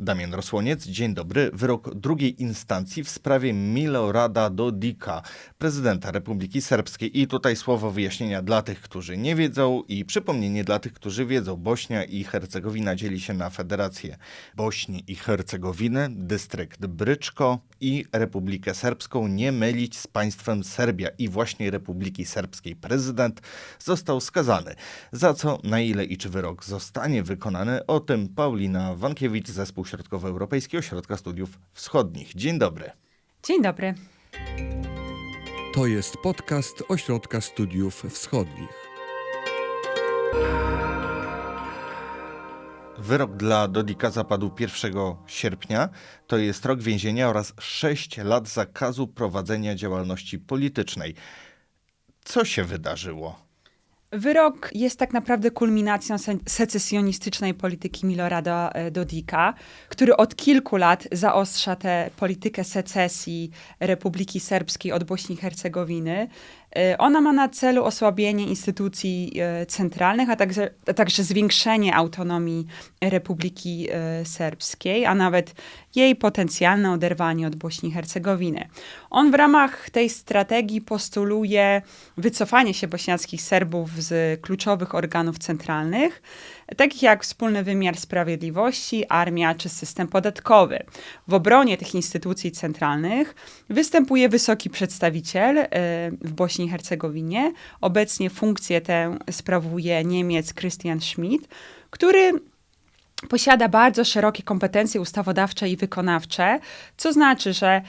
Damian Rosłoniec, dzień dobry. Wyrok drugiej instancji w sprawie Milorada Dodika, prezydenta Republiki Serbskiej. I tutaj słowo wyjaśnienia dla tych, którzy nie wiedzą i przypomnienie dla tych, którzy wiedzą. Bośnia i Hercegowina dzieli się na Federację Bośni i Hercegowiny, dystrykt Bryczko i Republikę Serbską. Nie mylić z państwem Serbia i właśnie Republiki Serbskiej prezydent został skazany. Za co, na ile i czy wyrok zostanie wykonany, o tym Paulina Wankiewicz, zespół Środkowoeuropejski Ośrodka Studiów Wschodnich. Dzień dobry. Dzień dobry. To jest podcast Ośrodka Studiów Wschodnich. Wyrok dla Dodika zapadł 1 sierpnia. To jest rok więzienia oraz 6 lat zakazu prowadzenia działalności politycznej. Co się wydarzyło? Wyrok jest tak naprawdę kulminacją se secesjonistycznej polityki Milorada e, Dodika, który od kilku lat zaostrza tę politykę secesji Republiki Serbskiej od Bośni i Hercegowiny. E, ona ma na celu osłabienie instytucji e, centralnych, a także, a także zwiększenie autonomii Republiki Serbskiej, a nawet jej potencjalne oderwanie od Bośni i Hercegowiny. On w ramach tej strategii postuluje wycofanie się bośniackich Serbów z kluczowych organów centralnych, takich jak wspólny wymiar sprawiedliwości, armia czy system podatkowy. W obronie tych instytucji centralnych występuje wysoki przedstawiciel e, w Bośni i Hercegowinie. Obecnie funkcję tę sprawuje Niemiec Christian Schmidt, który posiada bardzo szerokie kompetencje ustawodawcze i wykonawcze, co znaczy, że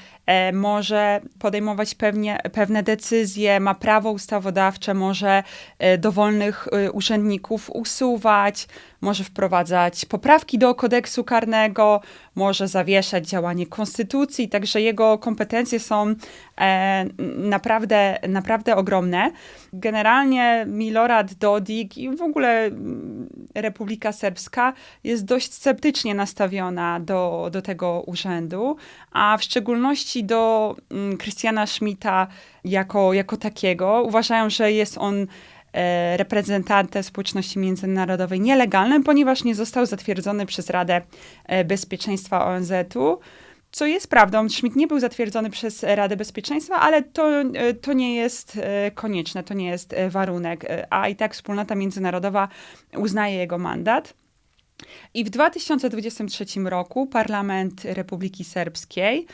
może podejmować pewnie, pewne decyzje, ma prawo ustawodawcze, może e, dowolnych e, urzędników usuwać, może wprowadzać poprawki do kodeksu karnego, może zawieszać działanie konstytucji, także jego kompetencje są e, naprawdę, naprawdę ogromne. Generalnie Milorad Dodik i w ogóle mm, Republika Serbska jest dość sceptycznie nastawiona do, do tego urzędu, a w szczególności do mm, Schmidta jako, jako takiego. Uważają, że jest on E, reprezentantem społeczności międzynarodowej nielegalnym, ponieważ nie został zatwierdzony przez Radę e, Bezpieczeństwa ONZ-u. Co jest prawdą, Schmidt nie był zatwierdzony przez Radę Bezpieczeństwa, ale to, e, to nie jest konieczne, to nie jest warunek, a i tak wspólnota międzynarodowa uznaje jego mandat. I w 2023 roku Parlament Republiki Serbskiej,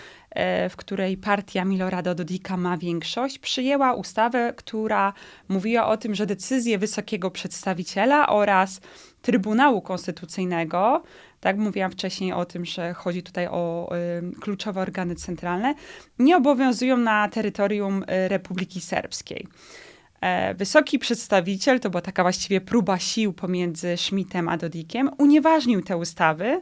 w której partia Milorada Dodika ma większość, przyjęła ustawę, która mówiła o tym, że decyzje wysokiego przedstawiciela oraz Trybunału Konstytucyjnego, tak mówiłam wcześniej o tym, że chodzi tutaj o y, kluczowe organy centralne, nie obowiązują na terytorium y, Republiki Serbskiej. E, wysoki przedstawiciel, to była taka właściwie próba sił pomiędzy Schmidtem a Dodikiem, unieważnił te ustawy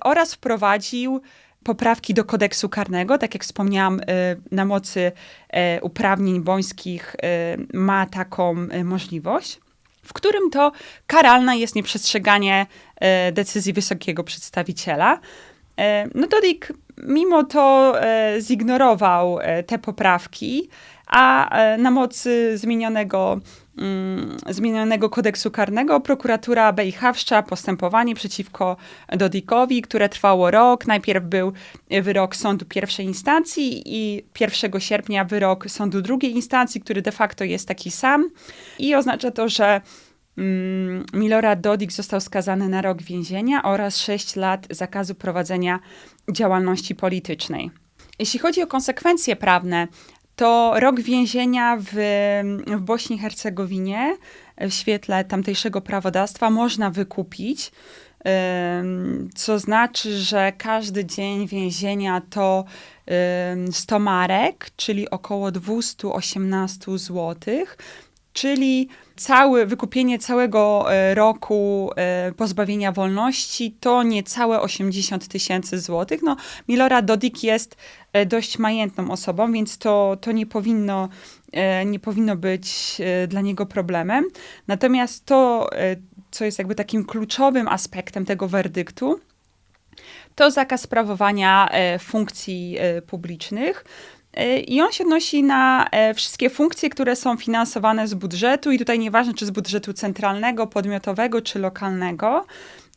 oraz wprowadził poprawki do kodeksu karnego. Tak jak wspomniałam, e, na mocy e, uprawnień bońskich ma taką możliwość, w którym to karalne jest nieprzestrzeganie decyzji wysokiego przedstawiciela. No Dodik mimo to zignorował te poprawki, a e, na mocy zmienionego, mm, zmienionego kodeksu karnego prokuratura BiH postępowanie przeciwko Dodikowi, które trwało rok. Najpierw był wyrok sądu pierwszej instancji i 1 sierpnia wyrok sądu drugiej instancji, który de facto jest taki sam. I oznacza to, że mm, Milorad Dodik został skazany na rok więzienia oraz 6 lat zakazu prowadzenia działalności politycznej. Jeśli chodzi o konsekwencje prawne to rok więzienia w, w Bośni i Hercegowinie w świetle tamtejszego prawodawstwa można wykupić. Co znaczy, że każdy dzień więzienia to 100 marek, czyli około 218 złotych czyli całe wykupienie całego e, roku e, pozbawienia wolności to niecałe 80 tysięcy złotych. No, Milora Dodik jest e, dość majętną osobą, więc to, to nie, powinno, nie powinno być dla niego problemem. Natomiast to, co jest jakby takim kluczowym aspektem tego werdyktu, to zakaz sprawowania funkcji publicznych. E, I on się odnosi na e, wszystkie funkcje, które są finansowane z budżetu, i tutaj nieważne, czy z budżetu centralnego, podmiotowego, czy lokalnego,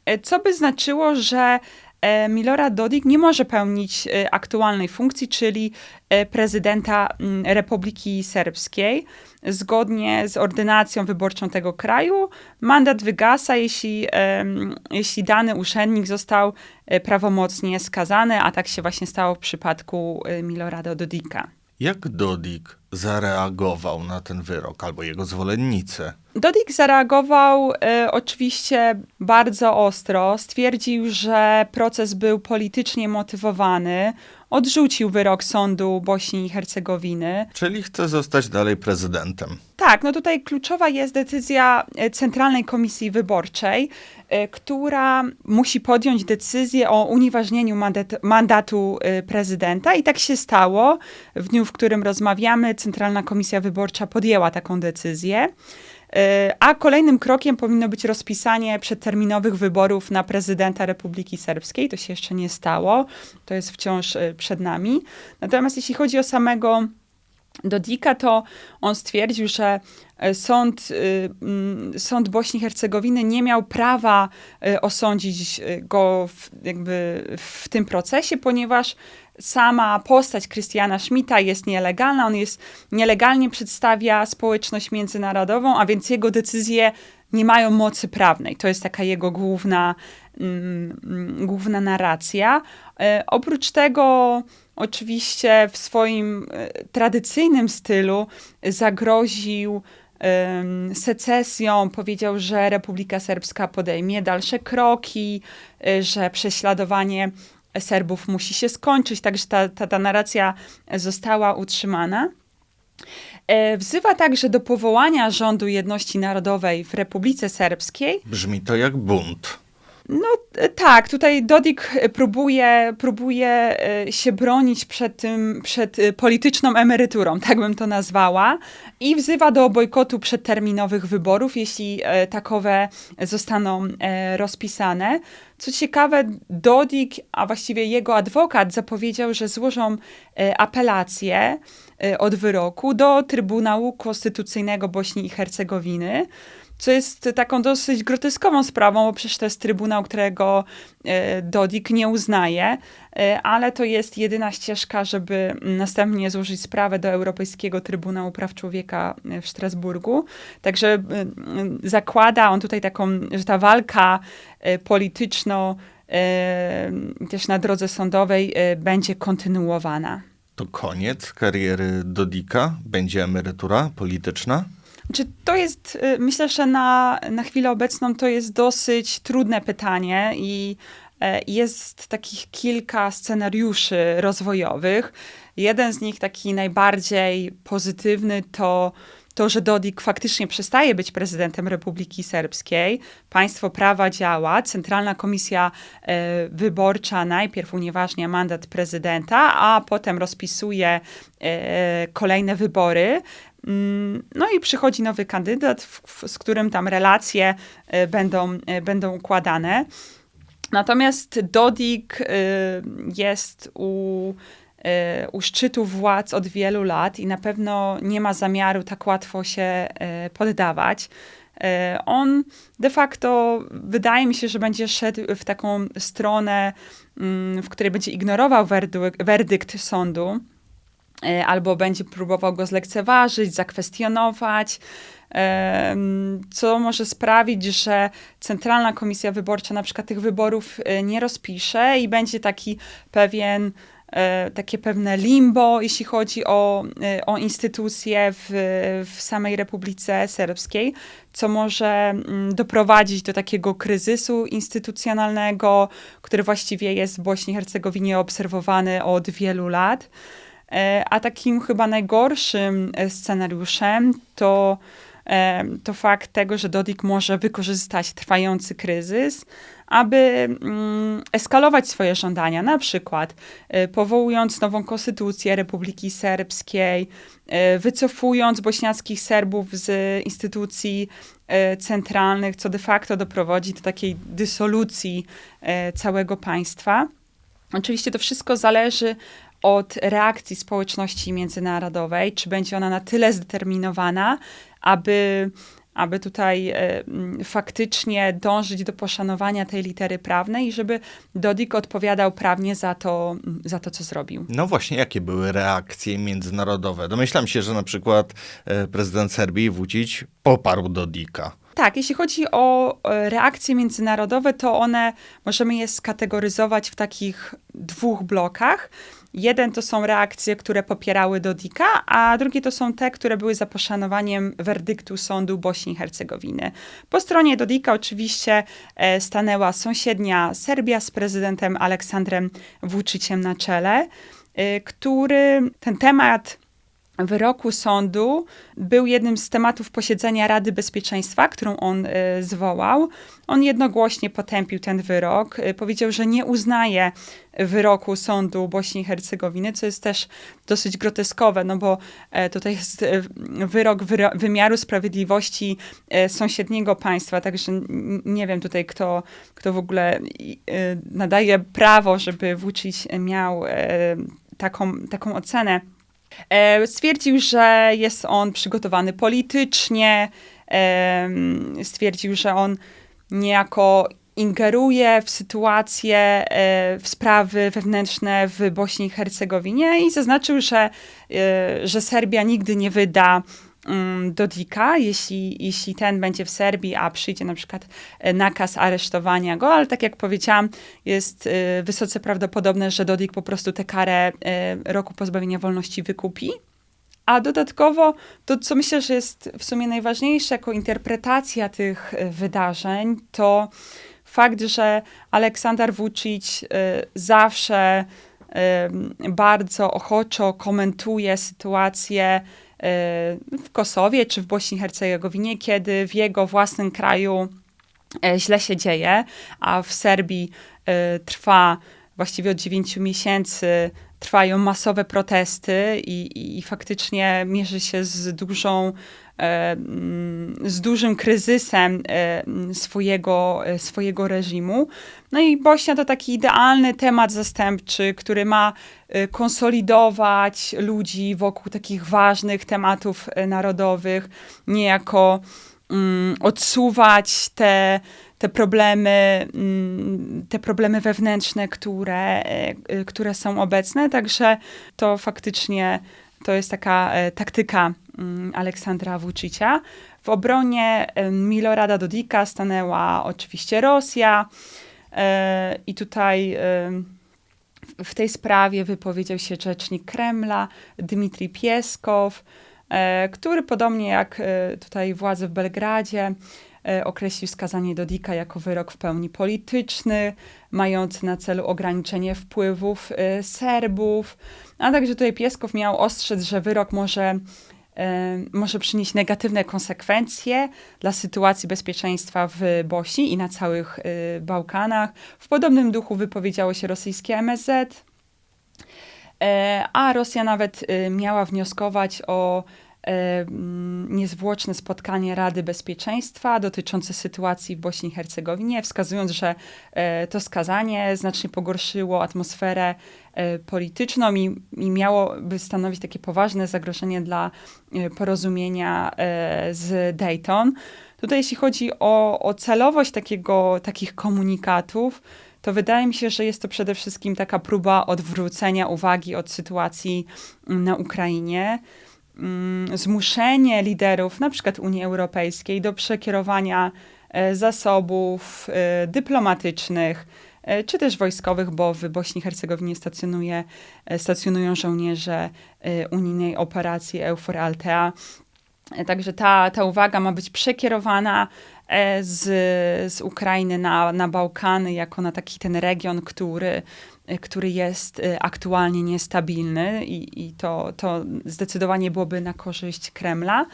e, co by znaczyło, że e, Milorad Dodik nie może pełnić e, aktualnej funkcji, czyli e, prezydenta mm, Republiki Serbskiej. Zgodnie z ordynacją wyborczą tego kraju, mandat wygasa, jeśli, jeśli dany urzędnik został prawomocnie skazany, a tak się właśnie stało w przypadku Milorada Dodika. Jak Dodik zareagował na ten wyrok albo jego zwolennicy? Dodik zareagował e, oczywiście bardzo ostro. Stwierdził, że proces był politycznie motywowany. Odrzucił wyrok sądu Bośni i Hercegowiny. Czyli chce zostać dalej prezydentem. Tak, no tutaj kluczowa jest decyzja e, Centralnej Komisji Wyborczej, e, która musi podjąć decyzję o unieważnieniu mandat, mandatu e, prezydenta i tak się stało. W dniu, w którym rozmawiamy, Centralna Komisja Wyborcza podjęła taką decyzję. A kolejnym krokiem powinno być rozpisanie przedterminowych wyborów na prezydenta Republiki Serbskiej. To się jeszcze nie stało, to jest wciąż przed nami. Natomiast jeśli chodzi o samego Dodika, to on stwierdził, że e, sąd, y, mm, sąd Bośni i Hercegowiny nie miał prawa e, osądzić e, go w, jakby w tym procesie, ponieważ sama postać Krystiana Schmidta jest nielegalna, on jest nielegalnie przedstawia społeczność międzynarodową, a więc jego decyzje nie mają mocy prawnej. To jest taka jego główna, mm, główna narracja. E, oprócz tego, oczywiście w swoim e, tradycyjnym stylu zagroził secesją, powiedział, że Republika Serbska podejmie dalsze kroki, e, że prześladowanie Serbów musi się skończyć, także ta, ta, ta narracja została utrzymana. E, Wzywa także do powołania rządu jedności narodowej w Republice Serbskiej. Brzmi to jak bunt. No e, tak, tutaj Dodik próbuje, próbuje e, się bronić przed tym, przed polityczną emeryturą, tak bym to nazwała, i wzywa do bojkotu przedterminowych wyborów, jeśli takowe zostaną rozpisane. Co ciekawe, Dodik, a właściwie jego adwokat zapowiedział, że złożą apelację od wyroku do Trybunału Konstytucyjnego Bośni i Hercegowiny co jest taką dosyć groteskową sprawą, bo przecież to jest trybunał, którego e, Dodik nie uznaje, e, ale to jest jedyna ścieżka, żeby następnie złożyć sprawę do Europejskiego Trybunału Praw Człowieka w Strasburgu. Także zakłada on tutaj taką, że ta walka polityczno też na drodze sądowej będzie kontynuowana. To koniec kariery Dodika? Będzie emerytura polityczna? Czy to jest, y, myślę, że na, na chwilę obecną to jest dosyć trudne pytanie i e, jest takich kilka scenariuszy rozwojowych. Jeden z nich, taki najbardziej pozytywny, to to, że Dodik faktycznie przestaje być prezydentem Republiki Serbskiej, państwo prawa działa, Centralna Komisja e, Wyborcza najpierw unieważnia mandat prezydenta, a potem rozpisuje e, kolejne wybory. Mm, No i przychodzi nowy kandydat, w, w, z którym tam relacje e, będą, e, będą układane. Natomiast Dodik y, jest u, u szczytu władz od wielu lat i na pewno nie ma zamiaru tak łatwo się y, poddawać. Y, On de facto wydaje mi się, że będzie szedł w taką stronę, mm, w której będzie ignorował werdykt, sądu albo będzie próbował go zlekceważyć, zakwestionować, co może sprawić, że Centralna Komisja Wyborcza na przykład tych wyborów nie rozpisze i będzie taki pewien takie pewne limbo, jeśli chodzi o, e, o instytucje w, w samej Republice Serbskiej, co może mm, doprowadzić do takiego kryzysu instytucjonalnego, który właściwie jest w Bośni i Hercegowinie obserwowany od wielu lat. E, A takim chyba najgorszym e, scenariuszem to, e, to fakt tego, że Dodik może wykorzystać trwający kryzys, aby mm, eskalować swoje żądania, na przykład e, powołując nową konstytucję Republiki Serbskiej, e, wycofując bośniackich Serbów z instytucji e, centralnych, co de facto doprowadzi do takiej dysolucji całego państwa. Oczywiście to wszystko zależy od reakcji społeczności międzynarodowej, czy będzie ona na tyle zdeterminowana, aby aby tutaj e, faktycznie dążyć do poszanowania tej litery prawnej i żeby Dodik odpowiadał prawnie za to, za to co zrobił. No właśnie, jakie były reakcje międzynarodowe? Domyślam się, że na przykład e, prezydent Serbii Vucic poparł Dodika. Tak, jeśli chodzi o e, reakcje międzynarodowe, to one możemy je skategoryzować w takich dwóch blokach. Jeden to są reakcje, które popierały Dodika, a drugie to są te, które były za poszanowaniem werdyktu sądu Bośni i Hercegowiny. Po stronie Dodika oczywiście e, stanęła sąsiednia Serbia z prezydentem Aleksandrem Vuciciem na czele, e, który ten temat wyroku sądu był jednym z tematów posiedzenia Rady Bezpieczeństwa, którą on y, zwołał. On jednogłośnie potępił ten wyrok. Y, powiedział, że nie uznaje wyroku sądu Bośni i Hercegowiny, co jest też dosyć groteskowe, no bo e, tutaj jest e, wyrok wyro- wymiaru sprawiedliwości e, sąsiedniego państwa, także nie wiem tutaj, kto, kto w ogóle e, nadaje prawo, żeby Vucic miał e, taką, taką ocenę. E, Stwierdził, że jest on przygotowany politycznie, stwierdził, że on niejako ingeruje w sytuacje, w sprawy wewnętrzne w Bośni i Hercegowinie i zaznaczył, że, e, że Serbia nigdy nie wyda Dodika, jeśli, jeśli ten będzie w Serbii, a przyjdzie na przykład e, nakaz aresztowania go, ale tak jak powiedziałam, jest e, wysoce prawdopodobne, że Dodik po prostu tę karę e, roku pozbawienia wolności wykupi. A dodatkowo to, co myślę, że jest w sumie najważniejsze jako interpretacja tych wydarzeń, to fakt, że Aleksander Vucic zawsze bardzo ochoczo komentuje sytuację w Kosowie czy w Bośni i Hercegowinie, kiedy w jego własnym kraju e, źle się dzieje, a w Serbii e, trwa właściwie od 9 miesięcy trwają masowe protesty i, i, i faktycznie mierzy się z dużą z dużym kryzysem e, mm, swojego, e, swojego reżimu. No i Bośnia to taki idealny temat zastępczy, który ma e, konsolidować ludzi wokół takich ważnych tematów e, narodowych, niejako mm, odsuwać te, te problemy, mm, te problemy wewnętrzne, które, e, e, które są obecne. Także to faktycznie to jest taka e, taktyka mm, Aleksandra Vucicia. W obronie e, Milorada Dodika stanęła oczywiście Rosja e, i tutaj w- tej sprawie wypowiedział się rzecznik Kremla Dmitrij Pieskow, który podobnie jak tutaj władze w Belgradzie określił skazanie Dodika jako wyrok w pełni polityczny, mający na celu ograniczenie wpływów e, Serbów. A także tutaj Pieskow miał ostrzec, że wyrok może, e, może przynieść negatywne konsekwencje dla sytuacji bezpieczeństwa w Bośni i na całych e, Bałkanach. W podobnym duchu wypowiedziało się rosyjskie MSZ, e, a Rosja nawet e, miała wnioskować o e, niezwłoczne spotkanie Rady Bezpieczeństwa dotyczące sytuacji w Bośni i Hercegowinie, wskazując, że e, to skazanie znacznie pogorszyło atmosferę e, polityczną i, i miałoby stanowić takie poważne zagrożenie dla e, porozumienia z Dayton. Tutaj jeśli chodzi o, o celowość takiego, takich komunikatów, to wydaje mi się, że jest to przede wszystkim taka próba odwrócenia uwagi od sytuacji na Ukrainie, zmuszenie liderów, na przykład Unii Europejskiej, do przekierowania e, zasobów e, dyplomatycznych e, czy też wojskowych, bo w Bośni i Hercegowinie stacjonuje, stacjonują żołnierze unijnej operacji EUFOR Altea. Także ta, ta uwaga ma być przekierowana z, z Ukrainy na, na Bałkany, jako na taki ten region, który, e, który jest e, aktualnie niestabilny i, i to, to zdecydowanie byłoby na korzyść Kremla.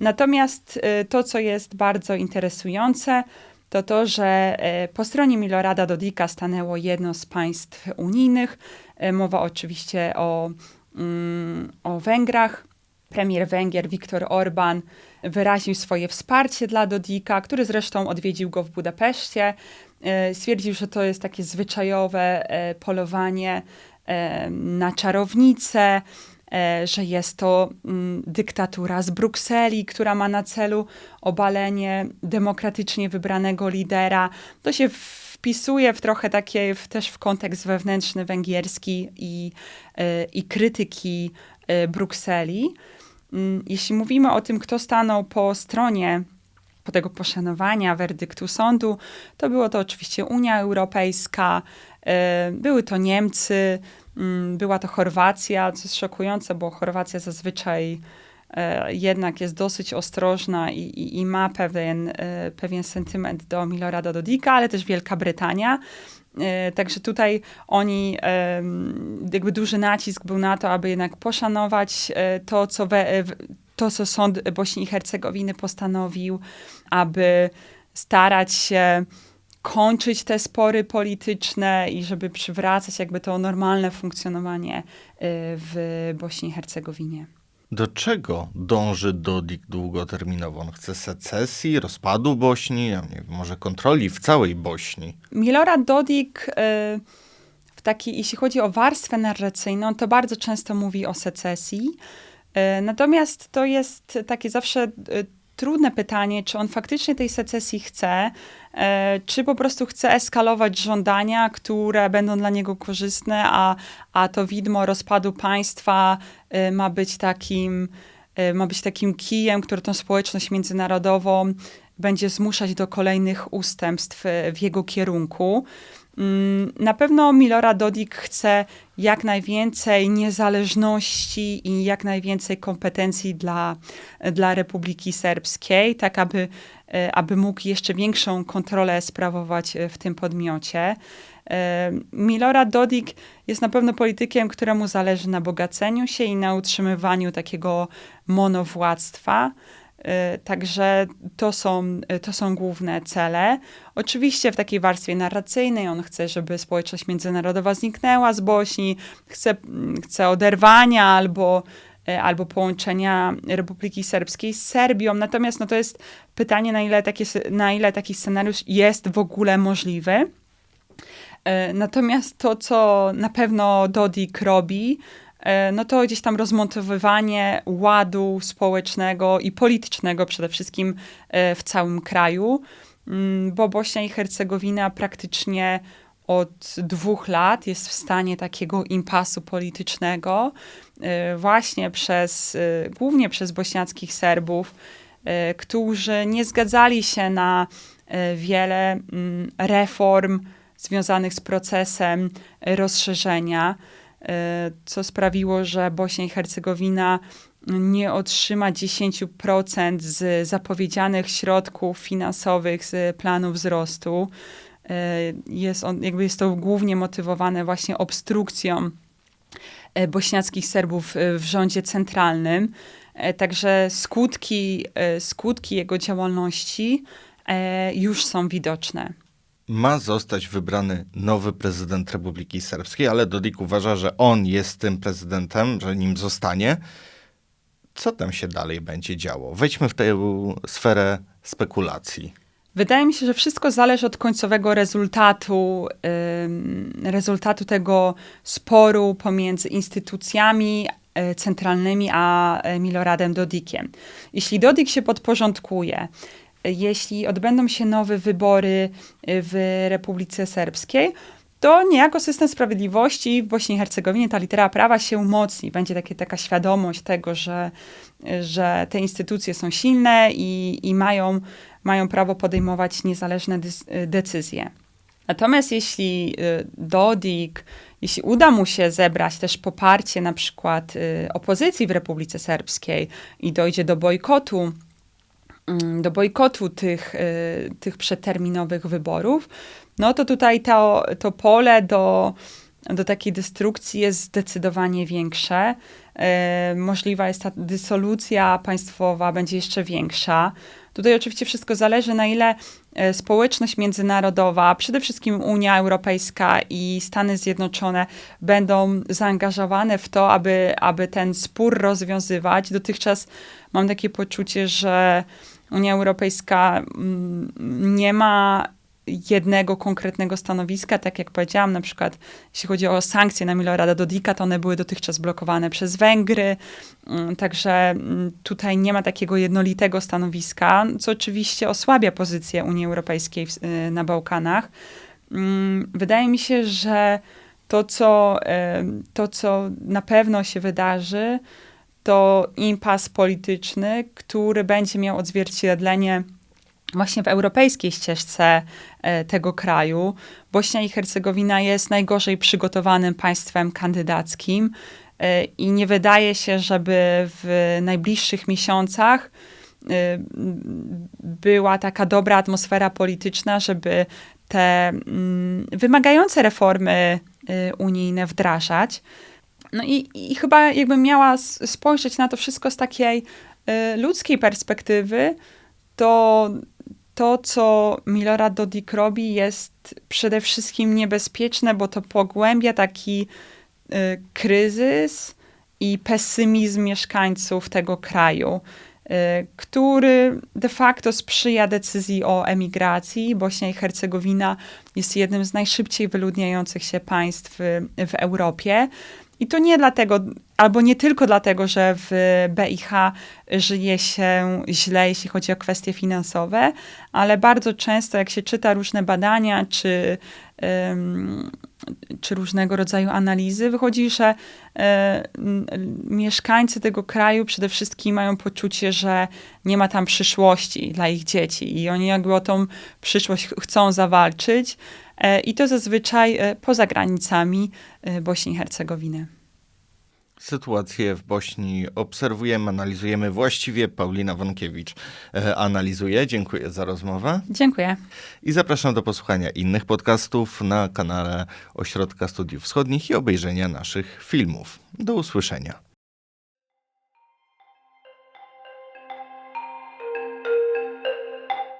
Natomiast e, to, co jest bardzo interesujące, to to, że e, po stronie Milorada Dodika stanęło jedno z państw unijnych. E, Mowa oczywiście o, mm, o Węgrach. Premier Węgier Viktor Orban wyraził swoje wsparcie dla Dodika, który zresztą odwiedził go w Budapeszcie. E, Stwierdził, że to jest takie zwyczajowe e, polowanie e, na czarownicę, że jest to mm, dyktatura z Brukseli, która ma na celu obalenie demokratycznie wybranego lidera. To się wpisuje w trochę takie w, też w kontekst wewnętrzny węgierski i, i krytyki Brukseli. Mm, Jeśli mówimy o tym, kto stanął po stronie po tego poszanowania werdyktu sądu, to było to oczywiście Unia Europejska, e, były to Niemcy, mm, była to Chorwacja, co jest szokujące, bo Chorwacja zazwyczaj jednak jest dosyć ostrożna i, i, i ma pewien, e, pewien sentyment do Milorada Dodika, ale też Wielka Brytania. E, Także tutaj oni, jakby duży nacisk był na to, aby jednak poszanować e, to, co, we, to, co sąd Bośni i Hercegowiny postanowił, aby starać się kończyć te spory polityczne i żeby przywracać jakby to normalne funkcjonowanie e, w Bośni i Hercegowinie. Do czego dąży Dodik długoterminowo? On chce secesji, rozpadu Bośni, ja nie może kontroli w całej Bośni. Milorad Dodik, y, w taki, jeśli chodzi o warstwę narracyjną, to bardzo często mówi o secesji. Y, Natomiast to jest takie zawsze y, trudne pytanie, czy on faktycznie tej secesji chce, y, czy po prostu chce eskalować żądania, które będą dla niego korzystne, a, a to widmo rozpadu państwa y, ma być takim, y, ma być takim kijem, który tą społeczność międzynarodową będzie zmuszać do kolejnych ustępstw w jego kierunku. Mm, Na pewno Milora Dodik chce jak najwięcej niezależności i jak najwięcej kompetencji dla, dla Republiki Serbskiej, tak aby, e, aby mógł jeszcze większą kontrolę sprawować e, w tym podmiocie. E, Milora Dodik jest na pewno politykiem, któremu zależy na bogaceniu się i na utrzymywaniu takiego monowładztwa. E, Także to są, e, to są główne cele. Oczywiście w takiej warstwie narracyjnej on chce, żeby społeczność międzynarodowa zniknęła z Bośni, chce, mm, chce oderwania albo, e, albo połączenia Republiki Serbskiej z Serbią. Natomiast no, to jest pytanie, na ile, takie, na ile taki scenariusz jest w ogóle możliwy. Natomiast to, co na pewno Dodik robi, no to gdzieś tam rozmontowywanie ładu społecznego i politycznego przede wszystkim e, w całym kraju, Mm, bo Bośnia i Hercegowina praktycznie od dwóch lat jest w stanie takiego impasu politycznego, e, właśnie przez, e, głównie przez bośniackich Serbów, e, którzy nie zgadzali się na e, wiele mm, reform związanych z procesem e, rozszerzenia, e, co sprawiło, że Bośnia i Hercegowina nie otrzyma 10% z zapowiedzianych środków finansowych z planu wzrostu. E, Jest, on, jakby jest to głównie motywowane właśnie obstrukcją e, bośniackich Serbów e, w rządzie centralnym. E, Także skutki, skutki jego działalności już są widoczne. Ma zostać wybrany nowy prezydent Republiki Serbskiej, ale Dodik uważa, że on jest tym prezydentem, że nim zostanie. Co tam się dalej będzie działo? Wejdźmy w tę sferę spekulacji. Wydaje mi się, że wszystko zależy od końcowego rezultatu, rezultatu tego sporu pomiędzy instytucjami e, centralnymi a e, Miloradem Dodikiem. Jeśli Dodik się podporządkuje, jeśli odbędą się nowe wybory e, w Republice Serbskiej, to niejako system sprawiedliwości w Bośni i Hercegowinie, ta litera prawa się umocni. Będzie takie, taka świadomość tego, że, że te instytucje są silne i, i mają, mają prawo podejmować niezależne dys- decyzje. Natomiast jeśli y, Dodik, jeśli uda mu się zebrać też poparcie na przykład y, opozycji w Republice Serbskiej i dojdzie do bojkotu, do bojkotu tych, y, tych przeterminowych wyborów, no to tutaj to, to pole do, do takiej destrukcji jest zdecydowanie większe. E, możliwa jest ta dysolucja państwowa, będzie jeszcze większa. Tutaj oczywiście wszystko zależy, na ile e, społeczność międzynarodowa, przede wszystkim Unia Europejska i Stany Zjednoczone będą zaangażowane w to, aby, aby ten spór rozwiązywać. Dotychczas mam takie poczucie, że Unia Europejska mm, nie ma jednego konkretnego stanowiska. Tak jak powiedziałam, na przykład jeśli chodzi o sankcje na Milorada Dodika, to one były dotychczas blokowane przez Węgry. Mm, Także mm, tutaj nie ma takiego jednolitego stanowiska, co oczywiście osłabia pozycję Unii Europejskiej y, na Bałkanach. Wydaje mi się, że to co, em, to, co na pewno się wydarzy, to impas polityczny, który będzie miał odzwierciedlenie właśnie w europejskiej ścieżce e, tego kraju. Bośnia i Hercegowina jest najgorzej przygotowanym państwem kandydackim e, i nie wydaje się, żeby w najbliższych miesiącach e, była taka dobra atmosfera polityczna, żeby te mm, wymagające reformy unijne wdrażać. No i, i chyba jakbym miała spojrzeć na to wszystko z takiej y, ludzkiej perspektywy, to to, co Milorad Dodik robi, jest przede wszystkim niebezpieczne, bo to pogłębia taki y, kryzys i pesymizm mieszkańców tego kraju, y, który de facto sprzyja decyzji o emigracji. Bośnia i Hercegowina jest jednym z najszybciej wyludniających się państw w Europie. I to nie dlatego, albo nie tylko dlatego, że w BIH żyje się źle, jeśli chodzi o kwestie finansowe, ale bardzo często, jak się czyta różne badania czy, ym, czy różnego rodzaju analizy, wychodzi, że y, m, mieszkańcy tego kraju przede wszystkim mają poczucie, że nie ma tam przyszłości dla ich dzieci i oni jakby o tą przyszłość ch- chcą zawalczyć. E, I to zazwyczaj e, poza granicami e, Bośni i Hercegowiny. Sytuację w Bośni obserwujemy, analizujemy. Właściwie Paulina Wonkiewicz analizuje. Dziękuję za rozmowę. Dziękuję. I zapraszam do posłuchania innych podcastów na kanale Ośrodka Studiów Wschodnich i obejrzenia naszych filmów. Do usłyszenia.